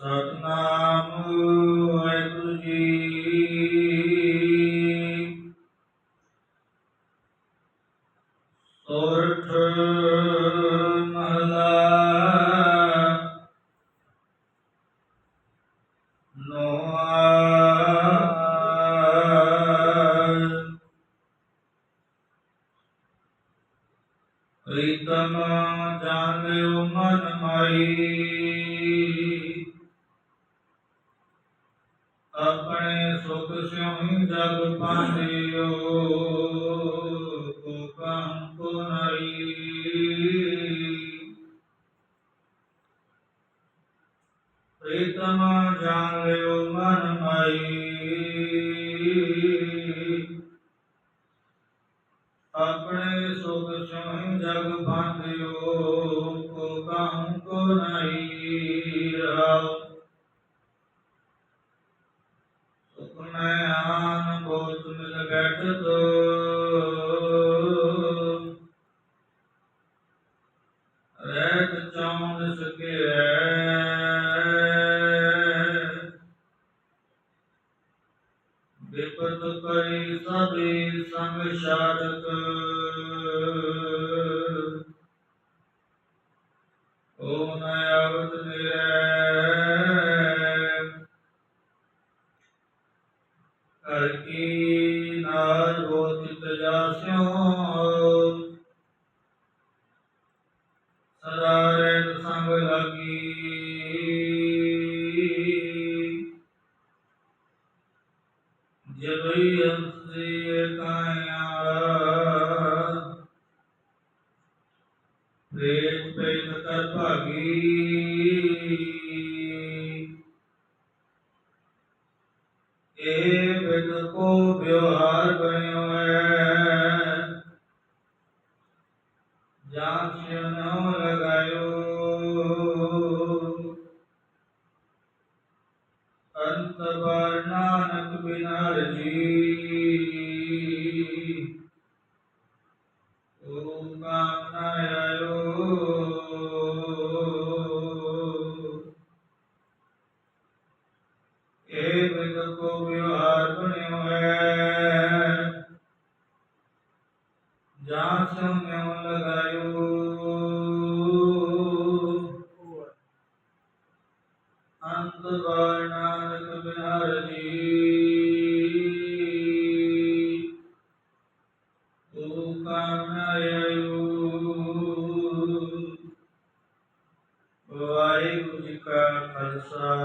ਸਤਨਾਮ ਵਾਹਿਗੁਰੂ ਜੀ। ਸੋਰਠ ਮਹਲਾ ਨੋਆ ਪ੍ਰੀਤਮ ਜਾਣ ਮਨ ਮਾਈ। ਆਪਣੇ ਸੁਖ ਜਗ ਪਾਂਦਿਓ ਕੋ ਕੰਮ ਪ੍ਰੀਤਮ ਜਾਣ ਲਿਓ ਮਨ ਮਾਈ ਆਪਣੇ ਸੁਖ ਸਿਉ ਜਗ ਬਾਂਧਿਓ ਕੋ ਕਾਹੂ ਕੋ ਨਹੀਂ ਰਹਾਉ ਸੁਖ ਮੈਂ ਆਨ ਬਹੁਤ ਮਿਲ ਰਹਿਤ ਚੌਂਦ ਸਕੇ ਵਿਪਤ ਕਰੀ ਸਭੇ ਸੰਗ ਸ਼ਾਰਕ ਓ ਨ ਆਵਤ ਨਿਰੈ ਹਰ ਕੀ ਨਾਰ ਬੋਧਿਤ ਜਾਸਿਓ ਸਦਾ ਰਹਿਤ ਸੰਗ ਲਾਗੀ। ਜਬਈ ਅੰਸੇ ਕਾਇਆ ਪ੍ਰੇਮ ਪੈਨ ਕਰ ਭਾਗੀ। ਇਹ ਬਿਦ ਕੋ ਵਿਵਹਾਰ ਬਣਿਓ ਹੈ। ਜਾਂ ਸਿਉ ਨਉ ਇਹ ਬਿਦ ਕੋ ਵਿਵਹਾਰ ਬਣਿਓ ਹੈ। ਜਾਂ ਸਿਉ ਲਗਾਇਓ। ਅੰਤ ਬਾਰ ਨਾਨਕ ਜੀ। ਓ ਕਾਮ ਵਾਹਿਗੁਰੂ ਜੀ ਕਾ ਖਾਲਸਾ।